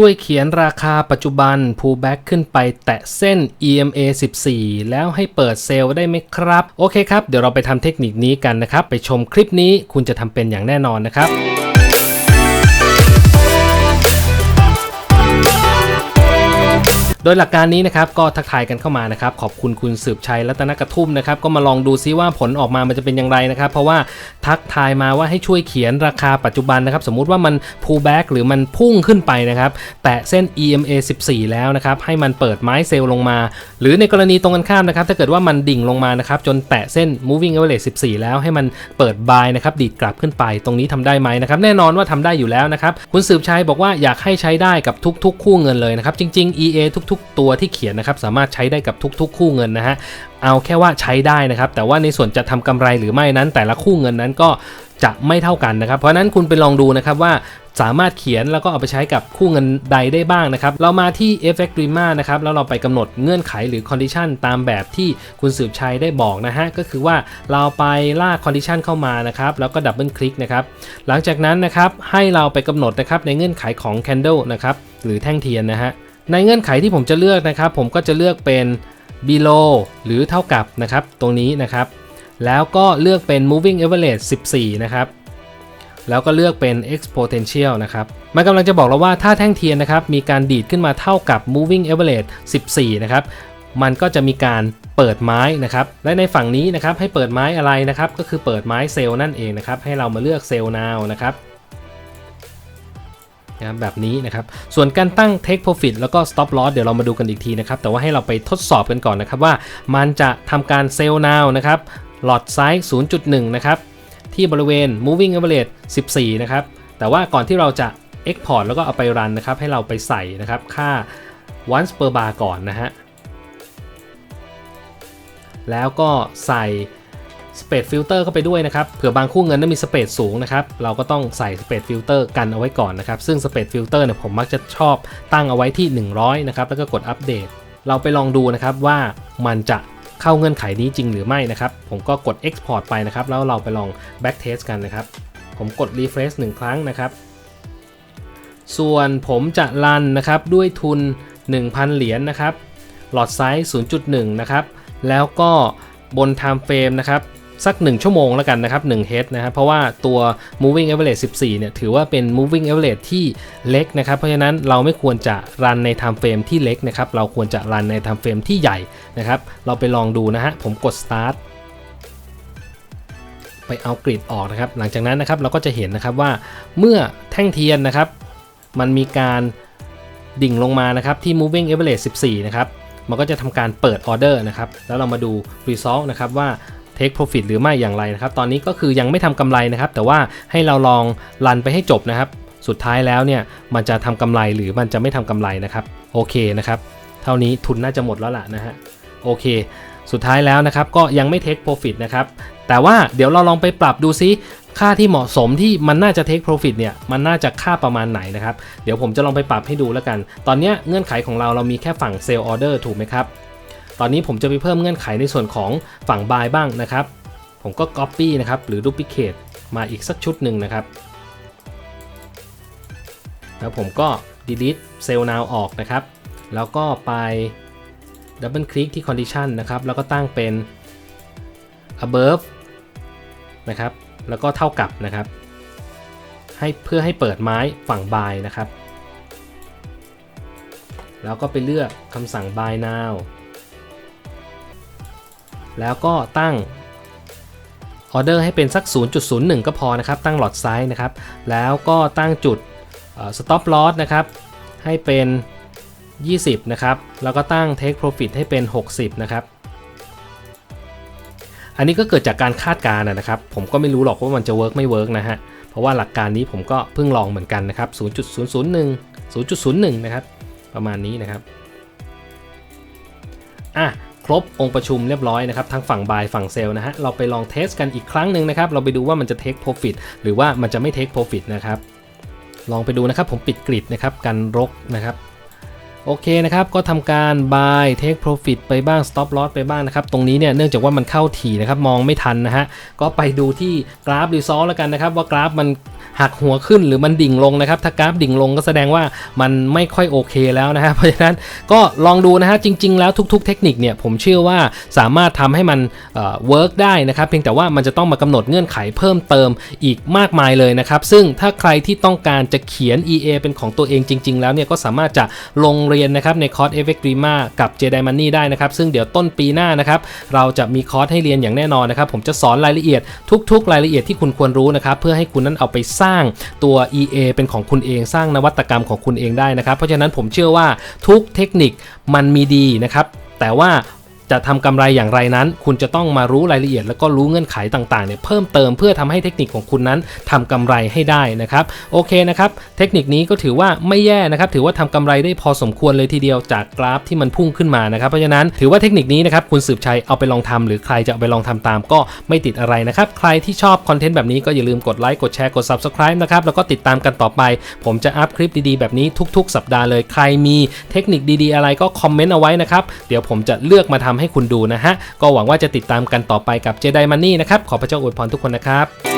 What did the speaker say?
ช่วยเขียนราคาปัจจุบัน pullback ขึ้นไปแตะเส้น EMA 14 แล้วให้เปิดเซลล์ได้ไหมครับ โอเคครับ เดี๋ยวเราไปทำเทคนิคนี้กันนะครับ ไปชมคลิปนี้คุณจะทำเป็นอย่างแน่นอนนะครับ โดยหลักการนี้นะครับก็ทักทายกันเข้ามานะครับขอบคุณคุณสืบชัยรัตนกระทุ่มนะครับก็มาลองดูซิว่าผลออกมามันจะเป็นอย่างไรนะครับ เพราะว่าทักทายมาว่าให้ช่วยเขียนราคาปัจจุบันนะครับ สมมุติว่ามัน pull back หรือมันพุ่งขึ้นไปนะครับ แตะเส้น EMA 14 แล้วนะครับ ให้มันเปิดไม้เซลล์ลงมา หรือในกรณีตรงกันข้ามนะครับ ถ้าเกิดว่ามันดิ่งลงมานะครับ จนแตะเส้น moving average 14 แล้วให้มันเปิด buy นะครับ ดีดกลับขึ้นไป ตรงนี้ทำได้ไหมนะครับ แน่นอนว่าทำได้อยู่แล้วนะครับ คุณสืบชัยบอกว่าอยากให้ใช้ได้กับทุก ๆ คู่เงินเลยนะครับ จริง ๆ EA ทุกๆตัวที่เขียนนะครับสามารถใช้ได้กับทุก ๆ คู่เงินนะฮะเอาแค่ว่าใช้ได้นะครับแต่ว่าในส่วนจะทำกำไรหรือไม่นั้น แต่ละคู่เงินนั้นก็จะไม่เท่ากันนะครับ เพราะนั้นคุณไปลองดูนะครับว่าสามารถเขียนแล้วก็เอาไปใช้กับคู่เงินใดได้บ้างนะครับ เรามาที่ FXRima นะครับแล้วเราไปกำหนดเงื่อนไขหรือ condition ตามแบบที่คุณสืบชัยได้บอกนะฮะ ก็คือว่าเราไปลาก condition เข้ามานะครับ แล้วก็ดับเบิลคลิกนะครับ หลังจากนั้นนะครับให้เราไปกำหนดนะครับในเงื่อนไขของ candle นะครับหรือแท่งเทียนนะฮะ ในเงื่อนไขที่ผมจะเลือกนะครับ ผมก็จะเลือกเป็น below หรือเท่ากับนะครับ ตรงนี้นะครับ แล้วก็เลือกเป็น moving average 14 นะครับ แล้วก็เลือกเป็น exponential นะครับ มันกำลังจะบอกเราว่าถ้าแท่งเทียนนะครับ มีการดีดขึ้นมาเท่ากับ moving average 14 นะครับ มันก็จะมีการเปิดไม้นะครับ และในฝั่งนี้นะครับให้เปิดไม้อะไรนะครับ ก็คือเปิดไม้เซลล์นั่นเองนะครับ ให้เรามาเลือกเซลล์ now นะครับ นะแบบนี้นะครับ ส่วนการตั้ง take profit แล้วก็ stop loss เดี๋ยวเรามาดูกันอีกทีนะครับ แต่ว่าให้เราไปทดสอบกันก่อนนะครับว่ามันจะทำการ sell now นะครับ lot size 0.1 นะครับ ที่บริเวณ moving average 14 นะครับ แต่ว่าก่อนที่เราจะ export แล้วก็เอาไปรันนะครับ ให้เราไปใส่นะครับค่า once per bar ก่อนนะฮะแล้วก็ใส่ spread filter เข้าไปด้วยนะครับเผื่อบางคู่เงินนั้นมี spread สูงนะครับเราก็ต้องใส่ spread filter กันเอาไว้ก่อนนะครับซึ่ง spread filter เนี่ยผมมักจะชอบตั้งเอาไว้ที่ 100นะครับแล้วก็กดอัปเดต เราไปลองดูนะครับว่ามันจะเข้าเงื่อนไขนี้จริงหรือไม่นะครับ ผมก็กด export ไปนะครับ แล้วเราไปลอง back test กันนะครับ ผมกด refresh 1 ครั้งนะครับ ส่วนผมจะรันนะครับด้วยทุน 1,000 เหรียญนะครับ หลอดไซส์ 0.1 นะครับ แล้วก็บน time frame นะครับ สัก 1 ชั่วโมงแล้วกันนะครับ1 head นะครับเพราะว่าตัว moving average 14 เนี่ย ถือว่าเป็น moving average ที่เล็กนะครับ เพราะฉะนั้นเราไม่ควรจะรันใน time frame ที่เล็กนะครับ เราควรจะรันใน time frame ที่ใหญ่นะครับ เราไปลองดูนะฮะ ผมกด start ไปเอากริดออกนะครับ หลังจากนั้นนะครับเราก็จะเห็นนะครับว่าเมื่อแท่งเทียนนะครับ มันมีการดิ่งลงมานะครับที่ moving average 14 นะครับ มันก็จะทำการเปิดออเดอร์นะครับ แล้วเรามาดู result นะครับว่า take profit หรือไม่อย่างไรนะครับ ตอนนี้ก็คือยังไม่ทำกำไรนะครับ แต่ว่าให้เราลองรันไปให้จบนะครับ สุดท้ายแล้วเนี่ยมันจะทำกำไรหรือมันจะไม่ทำกำไรนะครับ โอเคนะครับ เท่านี้ทุนน่าจะหมดแล้วล่ะนะฮะ โอเค สุดท้ายแล้วนะครับก็ยังไม่ take profit นะครับ แต่ว่าเดี๋ยวเราลองไปปรับดูซิค่าที่เหมาะสมที่มันน่าจะ take profit เนี่ยมันน่าจะค่าประมาณไหนนะครับ เดี๋ยวผมจะลองไปปรับให้ดูแล้วกัน ตอนนี้เงื่อนไขของเราเรามีแค่ฝั่ง sell order ถูกไหมครับ ตอนนี้ผมจะไปเพิ่มเงื่อนไขในส่วนของฝั่ง buy บ้างนะครับ ผมก็ copy นะครับหรือ duplicate มาอีกสักชุดหนึ่งนะครับ แล้วผมก็ delete sell now ออกนะครับ แล้วก็ไป double click ที่ condition นะครับ แล้วก็ตั้งเป็น above นะครับ แล้วก็เท่ากับนะครับ ให้เพื่อให้เปิดไม้ฝั่ง buy นะครับ แล้วก็ไปเลือกคำสั่ง buy now แล้วก็ตั้งออเดอร์ให้เป็นสัก 0.01 ก็พอนะครับ ตั้งหลอดไซส์นะครับ แล้วก็ตั้งจุดเอ่อ stop loss นะครับ ให้เป็น 20 นะครับ แล้วก็ตั้ง take profit ให้เป็น 60 นะครับ อันนี้ก็เกิดจากการคาดการณ์นะครับ ผมก็ไม่รู้หรอกว่ามันจะเวิร์กไม่เวิร์กนะฮะ เพราะว่าหลักการนี้ผมก็เพิ่งลองเหมือนกันนะครับ 0.001 0.01 นะครับ ประมาณนี้นะครับ อะ ครบองค์ประชุมเรียบร้อยนะครับทั้งฝั่งบายฝั่งเซลนะฮะเราไปลองเทสกันอีกครั้งหนึ่งนะครับเราไปดูว่ามันจะเทคโปรฟิตหรือว่ามันจะไม่เทคโปรฟิตนะครับลองไปดูนะครับผมปิดกริดนะครับกันรกนะครับ โอเคนะครับ ก็ทำการ buy take profit ไปบ้าง stop loss ไปบ้างนะครับ ตรงนี้เนี่ยเนื่องจากว่ามันเข้าถี่นะครับ มองไม่ทันนะฮะ ก็ไปดูที่กราฟ result แล้วกันนะครับ ว่ากราฟมันหักหัวขึ้นหรือมันดิ่งลงนะครับ ถ้ากราฟดิ่งลงก็แสดงว่ามันไม่ค่อยโอเคแล้วนะฮะ เพราะฉะนั้นก็ลองดูนะฮะ จริง ๆ แล้วทุก ๆ เทคนิคเนี่ยผมเชื่อว่าสามารถทำให้มันเอ่อ work ได้นะครับ เพียงแต่ว่ามันจะต้องมากำหนดเงื่อนไขเพิ่มเติมอีกมากมายเลยนะครับ ซึ่งถ้าใครที่ต้องการจะเขียน EA เป็นของตัวเองจริง ๆ แล้วเนี่ยก็สามารถจะลงเรียนนะครับในคอร์ส Effect Dreamer กับเจไดมันนี่ได้นะครับ ซึ่งเดี๋ยวต้นปีหน้านะครับเราจะมีคอร์สให้เรียนอย่างแน่นอนนะครับ ผมจะสอนรายละเอียดทุก ๆ รายละเอียดที่คุณควรรู้นะครับเพื่อให้คุณนั้นเอาไปสร้างตัว EA เป็นของคุณเองสร้างนวัตกรรมของคุณเองได้นะครับ เพราะฉะนั้นผมเชื่อว่าทุกเทคนิคมันมีดีนะครับแต่ว่า จะทำกำไรอย่างไรนั้น คุณจะต้องมารู้รายละเอียด แล้วก็รู้เงื่อนไขต่างๆเนี่ยเพิ่มเติมเพื่อทำให้เทคนิคของคุณนั้นทำกำไรให้ได้นะครับโอเคนะครับเทคนิคนี้ก็ถือว่าไม่แย่นะครับถือว่าทำกำไรได้พอสมควรเลยทีเดียวจากกราฟที่มันพุ่งขึ้นมานะครับเพราะฉะนั้นถือว่าเทคนิคนี้นะครับคุณสืบชัยเอาไปลองทำหรือใครจะเอาไปลองทำตามก็ไม่ติดอะไรนะครับใครที่ชอบคอนเทนต์แบบนี้ก็อย่าลืมกดไลค์กดแชร์กด subscribe นะครับแล้วก็ติดตามกันต่อไป ผมจะอัพคลิปดีๆ แบบนี้ทุก ๆ สัปดาห์เลยใครมีเทคนิคดีๆ อะไรก็คอมเมนต์เอาไว้นะครับเดี๋ยวผมจะเลือกมาทำให้คุณดูนะฮะ ก็หวังว่าจะติดตามกันต่อไปกับเจไดมันนี่นะครับ ขอพระเจ้าอวยพรทุกคนนะครับ